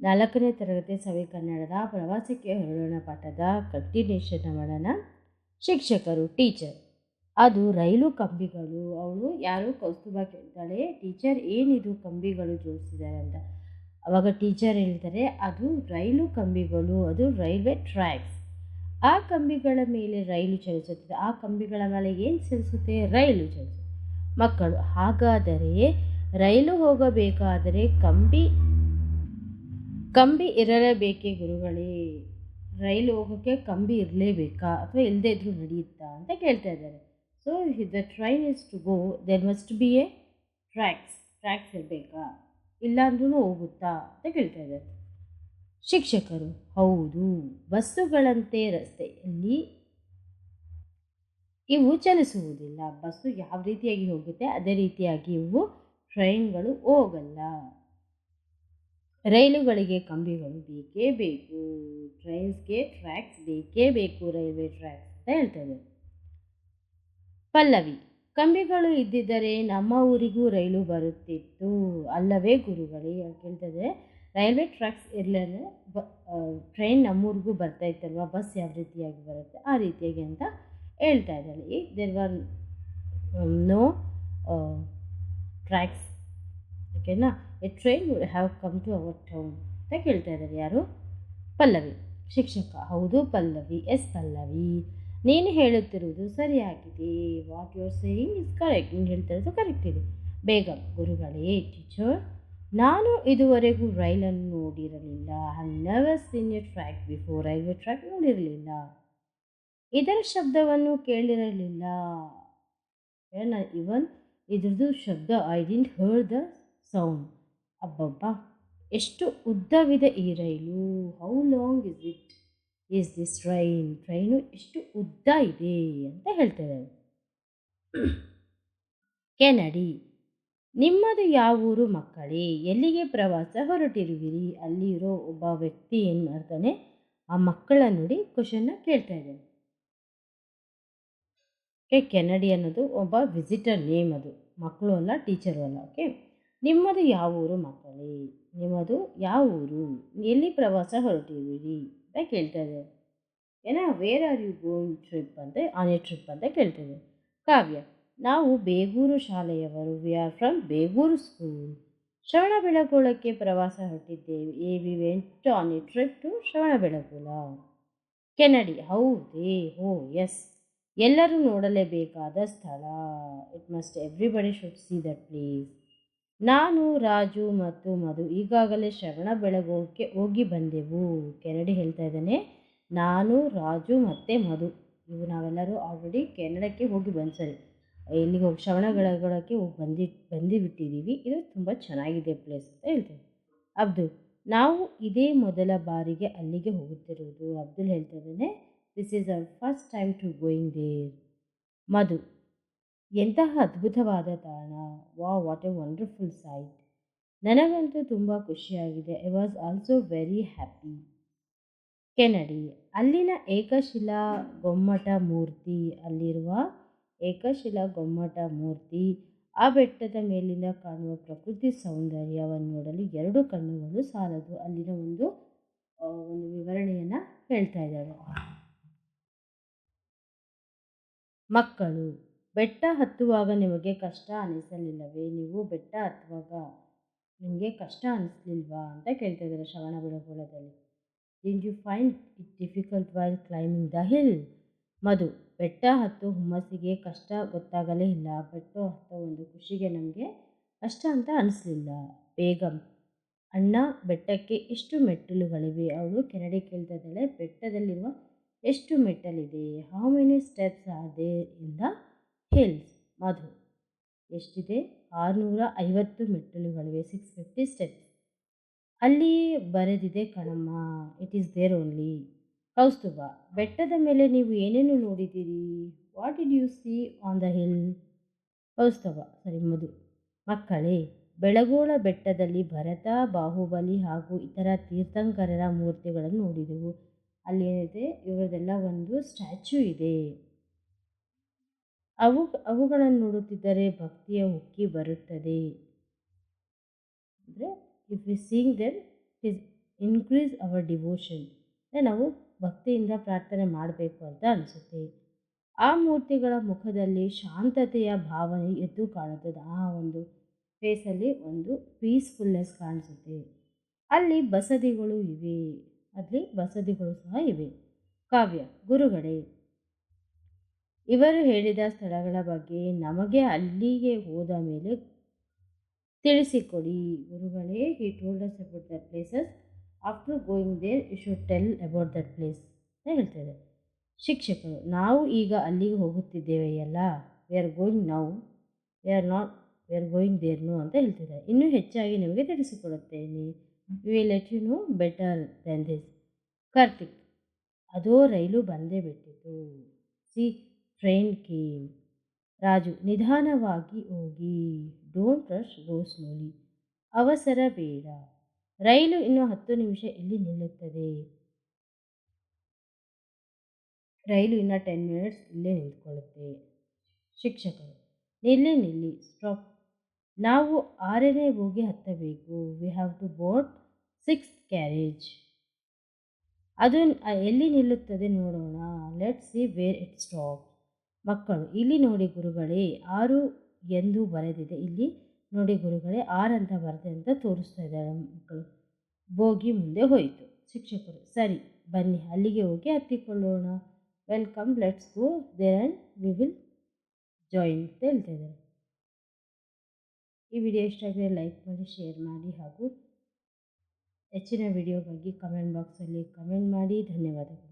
ನಾಲ್ಕನೇ ತರಗತಿ ಸವಿ ಕನ್ನಡದ ಪ್ರವಾಸಕ್ಕೆ ಹೊರಡೋಣ ಪಾಠದ ಕಂಟಿನ್ಯೂಷನ್ ಮಾಡೋಣ. ಶಿಕ್ಷಕರು, ಟೀಚರ್. ಅದು ರೈಲು ಕಂಬಿಗಳು. ಅವಳು ಯಾರು? ಕೌಸ್ತುಭ ಕೇಳ್ತಾಳೆ ಟೀಚರ್, ಏನಿದು ಕಂಬಿಗಳು ಜೋಡಿಸಿದ್ದಾರೆ ಅಂತ. ಅವಾಗ ಟೀಚರ್ ಹೇಳ್ತಾರೆ, ಅದು ರೈಲು ಕಂಬಿಗಳು, ಅದು ರೈಲ್ವೆ ಟ್ರ್ಯಾಕ್ಸ್. ಆ ಕಂಬಿಗಳ ಮೇಲೆ ರೈಲು ಚಲಿಸುತ್ತದೆ. ಆ ಕಂಬಿಗಳ ಮೇಲೆ ಏನು ಚಲಿಸುತ್ತೆ? ರೈಲು ಚಲಿಸುತ್ತೆ. ಮಕ್ಕಳು, ಹಾಗಾದರೆ ರೈಲು ಹೋಗಬೇಕಾದರೆ ಕಂಬಿ ಕಂಬಿ ಇರಲೇಬೇಕೇ ಗುರುಗಳೇ. ರೈಲು ಹೋಗೋಕ್ಕೆ ಕಂಬಿ ಇರಲೇಬೇಕಾ? ಅಥವಾ ಇಲ್ಲದೇ ಇದ್ರೂ ನಡೆಯುತ್ತಾ ಅಂತ ಕೇಳ್ತಾ ಇದ್ದಾರೆ. So the train is to go there must be a tracks tracks ಇರಬೇಕಾ? ಇಲ್ಲ ಅಂದ್ರೂ ಹೋಗುತ್ತಾ ಅಂತ ಕೇಳ್ತಾ ಇದ್ದಾರೆ. ಶಿಕ್ಷಕರು, ಹೌದು. ಬಸ್ಸುಗಳಂತೆ ರಸ್ತೆಯಲ್ಲಿ ಇವು ಚಲಿಸುವುದಿಲ್ಲ. ಬಸ್ಸು ಯಾವ ರೀತಿಯಾಗಿ ಹೋಗುತ್ತೆ, ಅದೇ ರೀತಿಯಾಗಿ ಇವು ಟ್ರೈನ್ಗಳು ಹೋಗಲ್ಲ. ರೈಲುಗಳಿಗೆ ಕಂಬಿಗಳು ಬೇಕೇ ಬೇಕು ಟ್ರೈನ್ಸ್ಗೆ ಟ್ರ್ಯಾಕ್ಸ್ ಬೇಕೇ ಬೇಕು, ರೈಲ್ವೆ ಟ್ರ್ಯಾಕ್ಸ್ ಅಂತ ಹೇಳ್ತೇವೆ ಪಲ್ಲವಿ, ಕಂಬಿಗಳು ಇದ್ದಿದ್ದರೆ ನಮ್ಮ ಊರಿಗೂ ರೈಲು ಬರುತ್ತಿತ್ತು. ಅಲ್ಲವೇ ಗುರುಗಳೇ ಕೇಳ್ತದೆ, ರೈಲ್ವೆ ಟ್ರ್ಯಾಕ್ಸ್ ಇರಲಿಲ್ಲ ಬ ಟ್ರೈನ್ ನಮ್ಮೂರಿಗೂ ಬರ್ತಾ ಇತ್ತಲ್ವ ಬಸ್ ಯಾವ ರೀತಿಯಾಗಿ ಬರುತ್ತೆ, ಆ ರೀತಿಯಾಗಿ ಅಂತ ಹೇಳ್ತಾ ಇದ್ದಾಳೆ. ಈ ದೇರ್ ವರ್ ನೋ ಟ್ರ್ಯಾಕ್ಸ್ ಓಕೆನಾ? A train would have come to our town ಅಂತ ಕೇಳ್ತಾ ಇದ್ದಾರೆ ಯಾರು? ಪಲ್ಲವಿ. ಶಿಕ್ಷಕ. ಹೌದು, ಪಲ್ಲವಿ. ಎಸ್, ಪಲ್ಲವಿ. ನೀನು ಹೇಳುತ್ತಿರುವುದು ಸರಿಯಾಗಿದೆ. What your saying is correct ನೀನು ಹೇಳ್ತಾ ಇರೋದು ಕರೆಕ್ಟ್ ಇದೆ. ಬೇಗ ಗುರುಗಳೇ ಟೀಚರ್ ನಾನು ಇದುವರೆಗೂ ರೈಲನ್ನು ನೋಡಿರಲಿಲ್ಲ. I never seen a track before railway track ನೋಡಿರಲಿಲ್ಲ. ಇದರ ಶಬ್ದವನ್ನು ಕೇಳಿರಲಿಲ್ಲ. ಇವನ್ ಇದ್ರದ್ದು ಶಬ್ದ I didn't hear the sound ಅಬ್ಬಬ್ಬ, ಎಷ್ಟು ಉದ್ದವಿದೆ ಈ ರೈಲು. How long is it is this train train ಎಷ್ಟು ಉದ್ದ ಇದೆ ಅಂತ ಹೇಳ್ತಾ ಇದ್ದಾರೆ ಕೆನಡಿ, ನಿಮ್ಮದು ಯಾವ ಊರು ಮಕ್ಕಳೇ? ಎಲ್ಲಿಗೆ ಪ್ರವಾಸ ಹೊರಟಿರುವಿರಿ? ಅಲ್ಲಿರೋ ಒಬ್ಬ ವ್ಯಕ್ತಿ ಏನು ಮಾಡ್ತಾನೆ? ಆ ಮಕ್ಕಳ ನೋಡಿ ಕ್ವಶನ್ನ ಕೇಳ್ತಾ ಇದ್ದಾನೆ. ಓಕೆ ಕೆನಡಿ ಅನ್ನೋದು ಒಬ್ಬ ವಿಸಿಟರ್ ನೇಮ್ ಅದು. ಮಕ್ಕಳು ಅಲ್ಲ ಟೀಚರು ಅಲ್ಲ ಓಕೆ ನಿಮ್ಮದು ಯಾವ ಊರು ಮಕ್ಕಳೇ? ನಿಮ್ಮದು ಯಾವ ಊರು? ಎಲ್ಲಿ ಪ್ರವಾಸ ಹೊರಟಿದ್ದೀರಿ ಅಂತ ಕೇಳ್ತಾ ಇದ್ದಾರೆ ಏನೋ where are you going trip ಅಂತ ಆನ್ ಎ ಟ್ರಿಪ್ ಅಂತ ಕೇಳ್ತಾರೆ ಕಾವ್ಯ, ನಾವು Begur ಶಾಲೆಯವರು. We are from Begur school Shravana ಬೆಳಗೊಳಕ್ಕೆ ಪ್ರವಾಸ ಹೊರಟಿದ್ದೇವೆ. A we went on a trip to Shravana Belagola. Kennedy, ಹೌದೇ, ಹೋ ಎಸ್ ಎಲ್ಲರೂ ನೋಡಲೇಬೇಕಾದ ಸ್ಥಳ. It must everybody should see that place ನಾನು, ರಾಜು ಮತ್ತು ಮಧು ಈಗಾಗಲೇ ಶ್ರವಣ ಬೆಳಗೋಕ್ಕೆ ಹೋಗಿ ಬಂದೆವು. ಕೆನಡಿ ಹೇಳ್ತಾ ಇದ್ದಾನೆ, ನಾನು, ರಾಜು ಮತ್ತು ಮಧು. ಇವು ನಾವೆಲ್ಲರೂ ಆಲ್ರೆಡಿ ಕೆನಡಕ್ಕೆ ಹೋಗಿ ಬಂದು ಸರಿ. ಇಲ್ಲಿಗೆ ಹೋಗಿ ಶ್ರವಣ ಬೆಳಗೊಳಕ್ಕೆ ಹೋಗಿ ಬಂದಿ ಬಂದು ಬಿಟ್ಟಿದ್ದೀವಿ ಇದು ತುಂಬ ಚೆನ್ನಾಗಿದೆ ಪ್ಲೇಸ್ ಅಂತ ಹೇಳ್ತೇವೆ ಅಬ್ದುಲ್, ನಾವು ಇದೇ ಮೊದಲ ಬಾರಿಗೆ ಅಲ್ಲಿಗೆ ಹೋಗುತ್ತಿರುವುದು. ಅಬ್ದುಲ್ ಹೇಳ್ತಾ ಇದ್ದಾನೆ this is our first time to going there Madhu ಎಂತಹ ಅದ್ಭುತವಾದ ತಾಣ. ವಾ ವಾಟ್ ಎ ವಂಡರ್ಫುಲ್ ಸೈಟ್. ನನಗಂತೂ ತುಂಬ ಖುಷಿಯಾಗಿದೆ. I was also very happy. Kennedy. ಅಲ್ಲಿನ ಏಕಶಿಲಾ ಗೊಮ್ಮಟ ಮೂರ್ತಿ, ಅಲ್ಲಿರುವ ಏಕಶಿಲಾ ಗೊಮ್ಮಟ ಮೂರ್ತಿ, ಆ ಬೆಟ್ಟದ ಮೇಲಿಂದ ಕಾಣುವ ಪ್ರಕೃತಿ ಸೌಂದರ್ಯವನ್ನು ನೋಡಲು ಎರಡು ಕಣ್ಣುಗಳು ಸಾಲದು. ಅಲ್ಲಿನ ಒಂದು ಒಂದು ವಿವರಣೆಯನ್ನು ಹೇಳ್ತಾ ಇದ್ದಾರೆ ಮಕ್ಕಳು. ಬೆಟ್ಟ ಹತ್ತುವಾಗ ನಿಮಗೆ ಕಷ್ಟ ಅನಿಸಲಿಲ್ಲವೇ? ನೀವು ಬೆಟ್ಟ ಹತ್ತುವಾಗ ನಿಮಗೆ ಕಷ್ಟ ಅನಿಸ್ಲಿಲ್ವಾ? ಅಂತ ಕೇಳ್ತಾ ಇದ್ದಾರೆ ಶ್ರವಣ ಬೆಳಗೊಳದಲ್ಲಿ didn't you find it difficult while climbing the hill Madhu, ಬೆಟ್ಟ ಹತ್ತು ಹುಮ್ಮಸ್ಸಿಗೆ ಕಷ್ಟ ಗೊತ್ತಾಗಲೇ ಇಲ್ಲ. ಬೆಟ್ಟ ಹತ್ತೋ ಒಂದು ಖುಷಿಗೆ ನಮಗೆ ಕಷ್ಟ ಅಂತ ಅನಿಸ್ಲಿಲ್ಲ. ಬೇಗಂ, ಅಣ್ಣ, ಬೆಟ್ಟಕ್ಕೆ ಎಷ್ಟು ಮೆಟ್ಟಿಲುಗಳಿವೆ? ಅವಳು ಕೆನಡಿ ಕೇಳ್ತಾ ಇದ್ದಾಳೆ. ಬೆಟ್ಟದಲ್ಲಿರುವ ಎಷ್ಟು ಮೆಟ್ಟಲಿದೆ? How many steps are there in the hills, Madhu. ಎಷ್ಟಿದೆ? ಆರುನೂರ ಐವತ್ತು ಮೆಟ್ಟಿಲುಗಳಿವೆ ಸಿಕ್ಸ್ ಫಿಫ್ಟಿ ಸ್ಟೆಪ್ಸ್ ಅಲ್ಲಿ ಬರೆದಿದೆ, ಕಣಮ್ಮ it is there only Kaustubha, ಬೆಟ್ಟದ ಮೇಲೆ ನೀವು ಏನೇನು ನೋಡಿದ್ದೀರಿ? What did you see on the hill Kaustubha, ಸರಿ, ಮಧು. ಮಕ್ಕಳೇ, ಬೆಳಗೋಳ ಬೆಟ್ಟದಲ್ಲಿ ಭರತ, ಬಾಹುಬಲಿ ಹಾಗೂ ಇತರ ತೀರ್ಥಂಕರರ ಮೂರ್ತಿಗಳನ್ನು ನೋಡಿದೆವು. ಅಲ್ಲಿ ಏನಿದೆ? ಇವರದೆಲ್ಲ ಒಂದು ಸ್ಟ್ಯಾಚ್ಯೂ ಇದೆ. ಅವು ಅವುಗಳನ್ನು ನೋಡುತ್ತಿದ್ದರೆ ಭಕ್ತಿಯ ಉಕ್ಕಿ ಬರುತ್ತದೆ. ಅಂದರೆ if you seeing then is increase our devotion ನಾವು ಭಕ್ತಿಯಿಂದ ಪ್ರಾರ್ಥನೆ ಮಾಡಬೇಕು ಅಂತ ಅನಿಸುತ್ತೆ. ಆ ಮೂರ್ತಿಗಳ ಮುಖದಲ್ಲಿ ಶಾಂತತೆಯ ಭಾವನೆ ಎದ್ದು ಕಾಣುತ್ತದೆ. ಆ ಒಂದು ಫೇಸಲ್ಲಿ ಒಂದು ಪೀಸ್ಫುಲ್ನೆಸ್ ಕಾಣಿಸುತ್ತೆ. ಅಲ್ಲಿ ಬಸದಿಗಳು ಇವೆ. ಅಲ್ಲಿ ಬಸದಿಗಳು ಸಹ ಇವೆ. ಕಾವ್ಯ, ಗುರುಗಳೇ. ಇವರು ಹೇಳಿದ ಸ್ಥಳಗಳ ಬಗ್ಗೆ ನಮಗೆ ಅಲ್ಲಿಗೆ ಹೋದ ಮೇಲೆ ತಿಳಿಸಿಕೊಡಿ. ಗುರುಗಳೇ he told us about that places after going there you should tell about that place ಅಂತ ಹೇಳ್ತಾರೆ ಶಿಕ್ಷಕರು, ನಾವು ಈಗ ಅಲ್ಲಿಗೆ ಹೋಗುತ್ತಿದ್ದೇವೆ ಅಲ್ಲ we are going now we are not we are going there no ಅಂತ ಹೇಳ್ತಿದ್ದಾರೆ. ಇನ್ನೂ ಹೆಚ್ಚಾಗಿ ನಿಮಗೆ ತಿಳಿಸಿಕೊಡುತ್ತೇನೆ. We will let you know better than this Karthik, ಅದೋ ರೈಲು ಬಂದೇ ಬಿಟ್ಟಿತು ಸಿ ಟ್ರೈನ್ ಕೇಮ್ ರಾಜು, ನಿಧಾನವಾಗಿ ಹೋಗಿ. ಡೋಂಟ್ ರಶ್ ಗೋ ಸ್ಲೋಲಿ ಅವಸರ ಬೇಡ. ರೈಲು ಇನ್ನು ಹತ್ತು ನಿಮಿಷ ಇಲ್ಲಿ ನಿಲ್ಲುತ್ತದೆ. ರೈಲು ಇನ್ನು ಟೆನ್ ಮಿನಿಟ್ಸ್ ಇಲ್ಲೇ ನಿಂತ್ಕೊಳ್ಳುತ್ತೆ. ಶಿಕ್ಷಕರು, ನಿಲ್ಲಿ ನಿಲ್ಲಿ ಸ್ಟಾಪ್ ನಾವು ಆರನೇ ಬೋಗಿ ಹತ್ತಬೇಕು. We have to board six carriage ಅದು ಎಲ್ಲಿ ನಿಲ್ಲುತ್ತದೆ ನೋಡೋಣ. Let see where it stop ಮಕ್ಕಳು. ಇಲ್ಲಿ ನೋಡಿ ಗುರುಗಳೇ, ಆರು ಎಂದು ಬರೆದಿದೆ. ಇಲ್ಲಿ ನೋಡಿ ಗುರುಗಳೇ, ಆರು ಅಂತ ಬರೆದೆ ಅಂತ ತೋರಿಸ್ತಾ ಇದ್ದಾರೆ ಮಕ್ಕಳು. ಬೋಗಿ ಮುಂದೆ ಹೋಯಿತು. ಶಿಕ್ಷಕರು, ಸರಿ, ಬನ್ನಿ, ಅಲ್ಲಿಗೆ ಹೋಗಿ ಹತ್ತಿಕೊಳ್ಳೋಣ welcome, let's go there and we will join ಅಂತ ಹೇಳ್ತಾ ಇದ್ದಾರೆ. ಈ ವಿಡಿಯೋ ಇಷ್ಟ ಆಗಿದ್ರೆ ಲೈಕ್ ಮಾಡಿ, ಶೇರ್ ಮಾಡಿ ಹಾಗೂ ಹೆಚ್ಚಿನ ವಿಡಿಯೋಗಾಗಿ ಕಮೆಂಟ್ ಬಾಕ್ಸಲ್ಲಿ ಕಮೆಂಟ್ ಮಾಡಿ. ಧನ್ಯವಾದಗಳು.